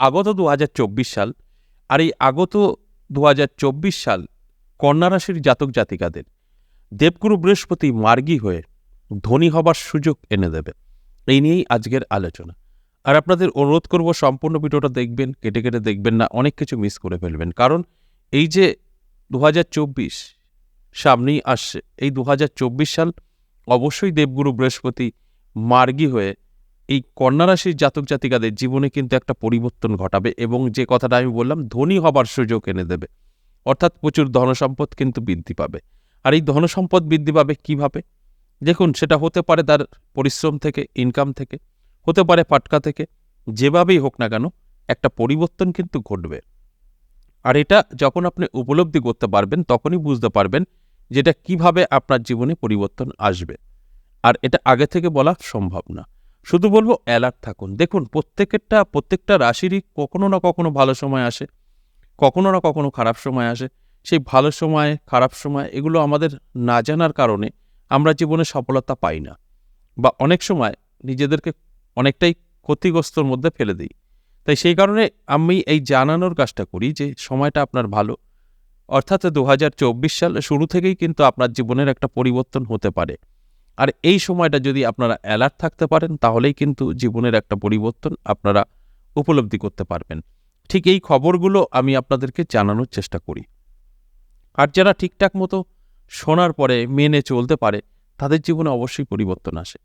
আগত দু হাজার চব্বিশ সাল আর এই আগত দু হাজার চব্বিশ সাল কন্যা রাশির জাতক জাতিকাদের দেবগুরু বৃহস্পতি মার্গী হয়ে ধনী হবার সুযোগ এনে দেবে। এই নিয়েই আজকের আলোচনা। আর আপনাদের অনুরোধ করব সম্পূর্ণ ভিডিওটা দেখবেন, কেটে কেটে দেখবেন না, অনেক কিছু মিস করে ফেলবেন। কারণ এই যে দু হাজার চব্বিশ সামনেই আসছে, এই দু হাজার চব্বিশ সাল অবশ্যই দেবগুরু বৃহস্পতি মার্গী হয়ে এই কন্যা রাশির জাতক জাতিকাদের জীবনে কিন্তু একটা পরিবর্তন ঘটাবে এবং যে কথাটা আমি বললাম, ধনী হবার সুযোগ এনে দেবে। অর্থাৎ প্রচুর ধনসম্পদ কিন্তু বৃদ্ধি পাবে। আর এই ধনসম্পদ বৃদ্ধি পাবে কীভাবে? দেখুন, সেটা হতে পারে তার পরিশ্রম থেকে ইনকাম থেকে, হতে পারে পাটকা থেকে, যেভাবেই হোক না কেন, একটা পরিবর্তন কিন্তু ঘটবে। আর এটা যখন আপনি উপলব্ধি করতে পারবেন, তখনই বুঝতে পারবেন যেটা কীভাবে আপনার জীবনে পরিবর্তন আসবে। আর এটা আগে থেকে বলা সম্ভব না। শুধু বলব অ্যালার্ট থাকুন। দেখুন, প্রত্যেকেরটা, প্রত্যেকটা রাশিরই কখনো না কখনো ভালো সময় আসে, কখনো না কখনো খারাপ সময় আসে। সেই ভালো সময়, খারাপ সময় এগুলো আমাদের না জানার কারণে আমরা জীবনে সফলতা পাই না বা অনেক সময় নিজেদেরকে অনেকটাই ক্ষতিগ্রস্তর মধ্যে ফেলে দিই। তাই সেই কারণে আমি এই জানানোর কাজটা করি যে সময়টা আপনার ভালো। অর্থাৎ দু হাজার চব্বিশ সাল শুরু থেকেই কিন্তু আপনার জীবনের একটা পরিবর্তন হতে পারে। আর এই সময়টা যদি আপনারা অ্যালার্ট থাকতে পারেন, তাহলেই কিন্তু জীবনের একটা পরিবর্তন আপনারা উপলব্ধি করতে পারবেন। ঠিক এই খবরগুলো আমি আপনাদেরকে জানানোর চেষ্টা করি। আর যারা ঠিকঠাক মতো শোনার পরে মেনে চলতে পারে, তাদের জীবনে অবশ্যই পরিবর্তন আসে।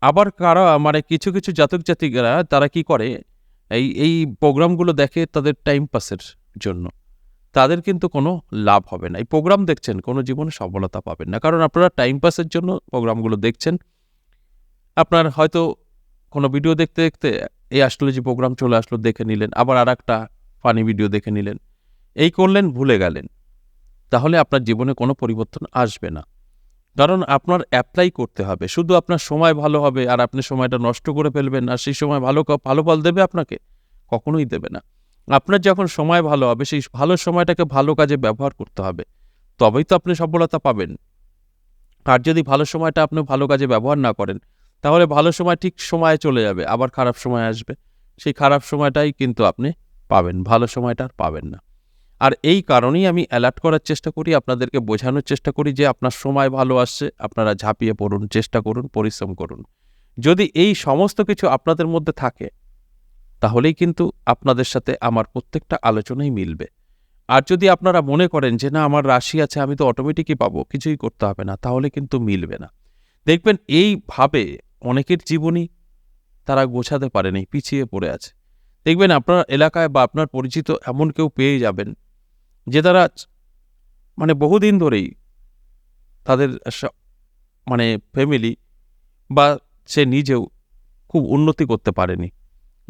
আবার কারা মানে কিছু কিছু জাতক জাতিকারা, তারা কি করে? এই এই প্রোগ্রামগুলো দেখে তাদের টাইম পাসের জন্য। তাদের কিন্তু কোনো লাভ হবে না। এই প্রোগ্রাম দেখছেন, কোনো জীবনে সফলতা পাবেন না। কারণ আপনারা টাইম পাসের জন্য প্রোগ্রামগুলো দেখছেন। আপনার হয়তো কোনো ভিডিও দেখতে দেখতে এই যে প্রোগ্রাম চলে আসলো, দেখে নিলেন। আবার আর একটা ফানি ভিডিও দেখে নিলেন। এই করলেন, ভুলে গেলেন। তাহলে আপনার জীবনে কোনো পরিবর্তন আসবে না। কারণ আপনার অ্যাপ্লাই করতে হবে। শুধু আপনার সময় ভালো হবে আর আপনি সময়টা নষ্ট করে ফেলবেন আর সেই সময় ভালো ভালো ফল দেবে আপনাকে, কখনোই দেবে না। আপনার যখন সময় ভালো হবে, সেই ভালো সময়টাকে ভালো কাজে ব্যবহার করতে হবে। তবেই তো আপনি সফলতা পাবেন। আর যদি ভালো সময়টা আপনি ভালো কাজে ব্যবহার না করেন, তাহলে ভালো সময় ঠিক সময়ে চলে যাবে, আবার খারাপ সময় আসবে। সেই খারাপ সময়টাই কিন্তু আপনি পাবেন, ভালো সময়টা আর পাবেন না। আর এই কারণেই আমি অ্যালার্ট করার চেষ্টা করি, আপনাদেরকে বোঝানোর চেষ্টা করি যে আপনার সময় ভালো আসছে, আপনারা ঝাঁপিয়ে পড়ুন, চেষ্টা করুন, পরিশ্রম করুন। যদি এই সমস্ত কিছু আপনাদের মধ্যে থাকে তাহলেই কিন্তু আপনাদের সাথে আমার প্রত্যেকটা আলোচনাই মিলবে। আর যদি আপনারা মনে করেন যে, না, আমার রাশি আছে, আমি তো অটোমেটিকই পাবো, কিছুই করতে হবে না, তাহলে কিন্তু মিলবে না। দেখবেন এইভাবে অনেকের জীবনই তারা গোছাতে পারেনি পিছিয়ে পড়ে আছে। দেখবেন আপনার এলাকায় বা আপনার পরিচিত এমন কেউ পেয়ে যাবেন, যে তারা মানে বহুদিন ধরেই তাদের মানে ফ্যামিলি বা সে নিজেও খুব উন্নতি করতে পারেনি।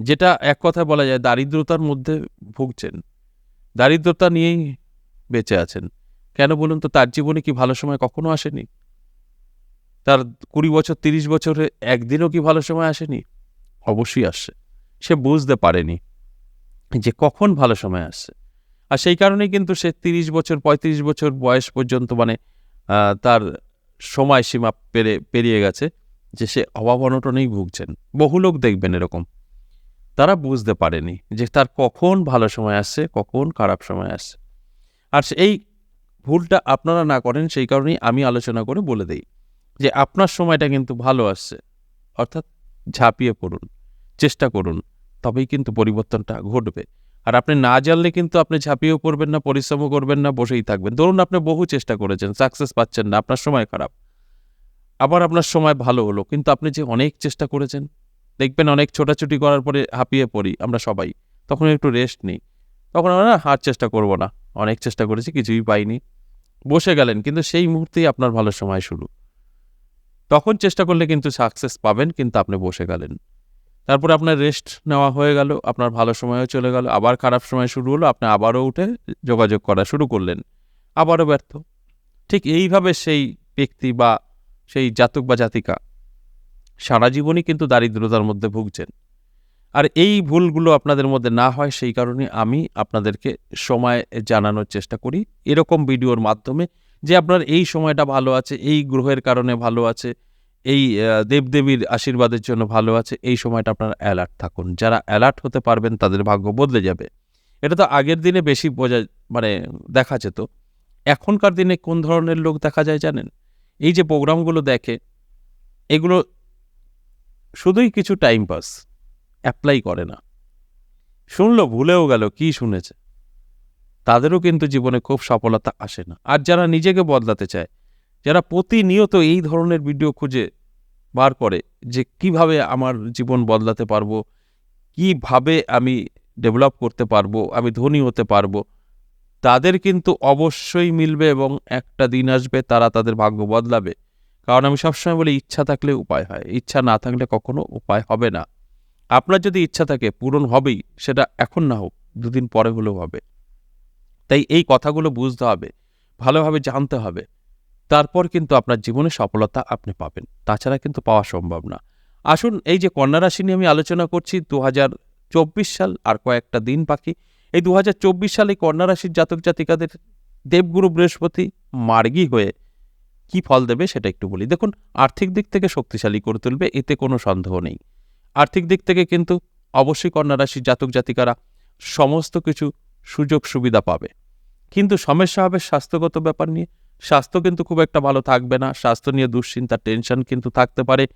যেটা এক কথায় বলা যায় দারিদ্রতার মধ্যে ভুগছেন। দারিদ্রতা নিয়েই বেঁচে আছেন। কেন বলুন তো, তার জীবনে কি ভালো সময় কখনো আসেনি? তার কুড়ি বছর, তিরিশ বছরে একদিনও কি ভালো সময় আসেনি? অবশ্যই আসছে। সে বুঝতে পারেনি যে কখন ভালো সময় আসছে। আর সেই কারণেই কিন্তু সে তিরিশ বছর, পঁয়ত্রিশ বছর বয়স পর্যন্ত মানে তার সময়সীমা পেরে, পেরিয়ে গেছে যে সে অভাব অনটনেই ভুগছেন। বহু লোক দেখবেন এরকম। তারা বুঝতে পারেনি যে তার কখন ভালো সময় আসছে, কখন খারাপ সময় আসছে। আর এই ভুলটা আপনারা না করেন, সেই কারণেই আমি আলোচনা করে বলে দেই যে আপনার সময়টা কিন্তু ভালো আসছে, অর্থাৎ ঝাঁপিয়ে পড়ুন, চেষ্টা করুন, তবেই কিন্তু পরিবর্তনটা ঘটবে। আর আপনি না জানলে কিন্তু আপনি ঝাঁপিয়েও পড়বেন না, পরিশ্রমও করবেন না, বসেই থাকবেন। ধরুন আপনি বহু চেষ্টা করেছেন সাকসেস পাচ্ছেন না, আপনার সময় খারাপ। আবার আপনার সময় ভালো হলো, কিন্তু আপনি যে অনেক চেষ্টা করেছেন দেখবেন অনেক ছোটাছুটি করার পরে হাঁপিয়ে পড়ি, আমরা সবাই। তখন একটু রেস্ট নিই। তখন আমরা না হার চেষ্টা করব না। অনেক চেষ্টা করেছি, কিছুই পাইনি। বসে গেলেন, কিন্তু সেই মুহূর্তেই আপনার ভালো সময় শুরু। তখন চেষ্টা করলে কিন্তু সাকসেস পাবেন, কিন্তু আপনি বসে গেলেন। তারপরে আপনার রেস্ট নেওয়া হয়ে গেল, আপনার ভালো সময়ও চলে গেল, আবার খারাপ সময় শুরু হলো, আপনি আবারও উঠে যোগাযোগ করা শুরু করলেন। আবারও ব্যর্থ। ঠিক এইভাবে সেই ব্যক্তি বা সেই জাতক বা জাতিকা সারা জীবনই কিন্তু দারিদ্রতার মধ্যে ভুগছেন। আর এই ভুলগুলো আপনাদের মধ্যে না হয়, সেই কারণে আমি আপনাদেরকে সময় জানানোর চেষ্টা করি। এরকম ভিডিওর মাধ্যমে যে আপনার এই সময়টা ভালো আছে, এই গ্রহের কারণে ভালো আছে, এই দেবদেবীর আশীর্বাদের জন্য ভালো আছে, এই সময়টা আপনারা অ্যালার্ট থাকুন। যারা অ্যালার্ট হতে পারবেন, তাদের ভাগ্য বদলে যাবে। এটা তো আগের দিনে বেশি বোঝা মানে দেখা যেত। এখনকার দিনে কোন ধরনের লোক দেখা যায় জানেন? এই যে প্রোগ্রামগুলো দেখে, এগুলো শুধুই কিছু টাইম পাস অ্যাপ্লাই করে না। শুনলো, ভুলেও গেল, কি শুনেছে? তাদেরও কিন্তু জীবনে খুব সফলতা আসে না। আর যারা নিজেকে বদলাতে চায়, যারা প্রতিনিয়ত এই ধরনের ভিডিও খুঁজে বার করে যে কীভাবে আমার জীবন বদলাতে পারব, কীভাবে আমি ডেভেলপ করতে পারব, আমি ধনী হতে পারব, তাদের কিন্তু অবশ্যই মিলবে এবং একটা দিন আসবে তারা তাদের ভাগ্য বদলাবে। কারণ আমি সবসময় বলি, ইচ্ছা থাকলে উপায় হয়, ইচ্ছা না থাকলে কখনো উপায় হবে না। আপনার যদি ইচ্ছা থাকে, পূরণ হবেই, সেটা এখন না হোক, দুদিন পরে হলেও হবে। তাই এই কথাগুলো বুঝতে হবে, ভালোভাবে জানতে হবে। তারপর কিন্তু আপনার জীবনে সফলতা আপনি পাবেন, তাছাড়া কিন্তু পাওয়া সম্ভব না। আসুন, এই যে কন্যা রাশি নিয়ে আমি আলোচনা করছি দু সাল আর কয়েকটা দিন বাকি। এই দু সালে কন্যা রাশির জাতক জাতিকাদের দেবগুরু বৃহস্পতি মার্গী হয়ে কি ফল দেবে সেটা একটু বলি। দেখুন, আর্থিক দিক থেকে শক্তিশালী করে তুলবে, এতে কোনো সন্দেহ নেই। আর্থিক দিক থেকে কিন্তু অবশ্যই কন্যা রাশির জাতক জাতিকারা সমস্ত কিছু সুযোগ সুবিধা পাবে। কিন্তু সমস্যা হবে স্বাস্থ্যগত ব্যাপার নিয়ে। স্বাস্থ্য কিন্তু খুব একটা ভালো থাকবে না। স্বাস্থ্য নিয়ে দুশ্চিন্তা, টেনশন কিন্তু থাকতে পারে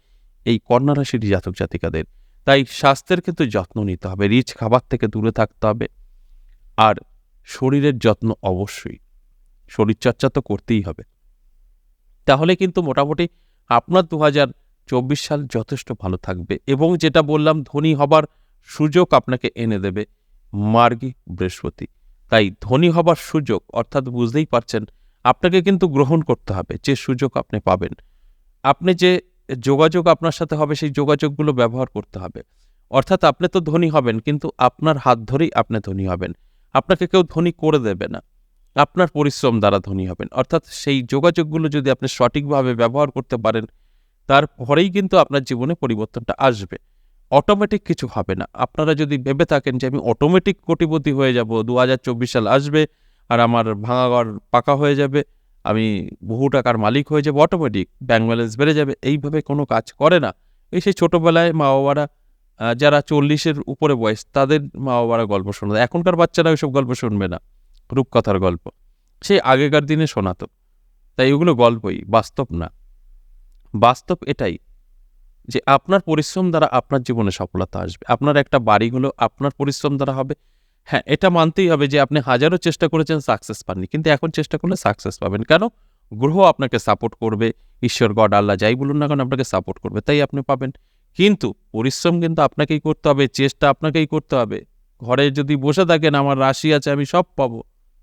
এই কন্যা রাশির জাতক জাতিকাদের। তাই স্বাস্থ্যের কিন্তু যত্ন নিতে হবে, রিচ খাবার থেকে দূরে থাকতে হবে। আর শরীরের যত্ন অবশ্যই। শরীরচর্চা তো করতেই হবে। তাহলে কিন্তু মোটামুটি আপনার দু চব্বিশ সাল যথেষ্ট ভালো থাকবে। এবং যেটা বললাম, ধনী হবার সুযোগ আপনাকে এনে দেবে মার্গী বৃহস্পতি। তাই ধনী হবার সুযোগ, অর্থাৎ বুঝতেই পারছেন, আপনাকে কিন্তু গ্রহণ করতে হবে যে সুযোগ আপনি পাবেন। আপনি যে যোগাযোগ আপনার সাথে হবে, সেই যোগাযোগগুলো ব্যবহার করতে হবে। অর্থাৎ আপনি তো ধনী হবেন, কিন্তু আপনার হাত ধরেই আপনি ধনী হবেন। আপনাকে কেউ ধনী করে দেবে না। আপনার পরিশ্রম দ্বারা ধনী হবেন। অর্থাৎ সেই যোগাযোগগুলো যদি আপনি সঠিকভাবে ব্যবহার করতে পারেন, তারপরেই কিন্তু আপনার জীবনে পরিবর্তনটা আসবে। অটোমেটিক কিছু হবে না। আপনারা যদি ভেবে থাকেন যে আমি অটোমেটিক কোটিপতি হয়ে যাব দু হাজার চব্বিশ সাল আসবে আর আমার ভাঙাঘর পাকা হয়ে যাবে, আমি বহু টাকার মালিক হয়ে যাব, অটোমেটিক ব্যাঙ্ক ব্যালেন্স বেড়ে যাবে। এইভাবে কোনো কাজ করে না। এই সেই ছোটোবেলায় মা বাবারা যারা চল্লিশের উপরে বয়স, তাদের মা বাবারা গল্প শোনাতো। এখনকার বাচ্চারা ওইসব গল্প শুনবে না। রূপকথার গল্প। সেই আগেকার দিনে শোনাতো। তাই ওগুলো গল্পই, বাস্তব না। বাস্তব এটাই যে আপনার পরিশ্রম দ্বারা আপনার জীবনে সফলতা আসবে। আপনার একটা বাড়ি হলো, আপনার পরিশ্রম দ্বারা হবে। হ্যাঁ এটা মানতেই হবে যে আপনি হাজারো চেষ্টা করেছেন সাকসেস পাননি। কিন্তু এখন চেষ্টা করলে সাকসেস পাবেন। কেন? গ্রহ আপনাকে সাপোর্ট করবে। ঈশ্বর, গড, আল্লাহ যাই বলুন না কেন আপনাকে সাপোর্ট করবে। তাই আপনি পাবেন। কিন্তু পরিশ্রম কিন্তু আপনাকেই করতে হবে, চেষ্টা আপনাকেই করতে হবে। ঘরে যদি বসে থাকেন, আমার রাশি আছে, আমি সব পাবো।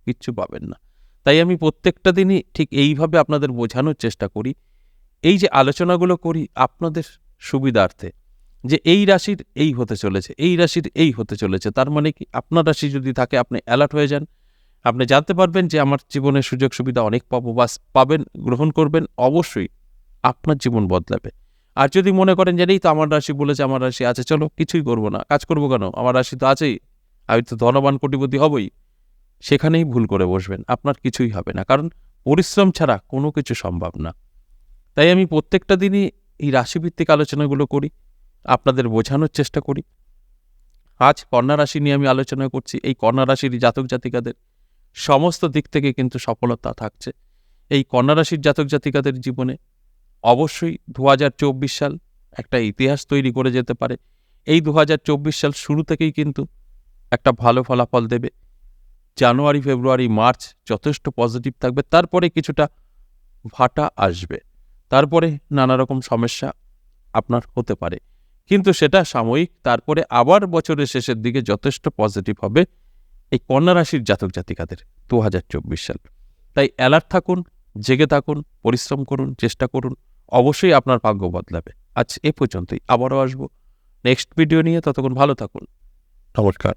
কিচ্ছু পাবেন না। তাই আমি প্রত্যেকটা দিনই ঠিক এইভাবে আপনাদের বোঝানোর চেষ্টা করি। এই যে আলোচনাগুলো করি আপনাদের সুবিধার্থে, যে এই রাশির এই হতে চলেছে, এই রাশির এই হতে চলেছে, তার মানে কি আপনার রাশি যদি থাকে আপনি অ্যালার্ট হয়ে যান। আপনি জানতে পারবেন যে আমার জীবনের সুযোগ সুবিধা অনেক পাবো বা পাবেন, গ্রহণ করবেন, অবশ্যই আপনার জীবন বদলাবে। আর যদি মনে করেন যে এই তো আমার রাশি বলেছে আমার রাশি আছে, চলো কিছুই করব না, কাজ করব কেন? আমার রাশি তো আছেই, আমি তো ধনবান কোটিপতি হবই। সেখানেই ভুল করে বসবেন, আপনার কিছুই হবে না। কারণ পরিশ্রম ছাড়া কোনো কিছু সম্ভব না। তাই আমি প্রত্যেকটা দিনই এই রাশিভিত্তিক আলোচনাগুলো করি, আপনাদের বোঝানোর চেষ্টা করি। আজ কন্যা রাশি নিয়ে আমি আলোচনা করছি, এই কন্যা রাশির জাতক জাতিকাদের সমস্ত দিক থেকে কিন্তু সফলতা থাকছে। এই কন্যা রাশির জাতক জাতিকাদের জীবনে অবশ্যই দু হাজার চব্বিশ সাল একটা ইতিহাস তৈরি করে যেতে পারে। এই দু হাজার চব্বিশ সাল শুরু থেকেই কিন্তু একটা ভালো ফলাফল দেবে। জানুয়ারি, ফেব্রুয়ারি, মার্চ যথেষ্ট পজিটিভ থাকবে। তারপরে কিছুটা ভাটা আসবে। তারপরে নানা রকম সমস্যা আপনার হতে পারে। কিন্তু সেটা সাময়িক, তারপরে আবার বছরের শেষের দিকে যথেষ্ট পজিটিভ হবে এই কন্যা রাশির জাতক জাতিকাদের দু হাজার চব্বিশ সাল। তাই অ্যালার্ট থাকুন, জেগে থাকুন, পরিশ্রম করুন, চেষ্টা করুন, অবশ্যই আপনার ভাগ্য বদলাবে। আজ এ পর্যন্তই, আবারও আসব। নেক্সট ভিডিও নিয়ে ততক্ষণ ভালো থাকুন। নমস্কার।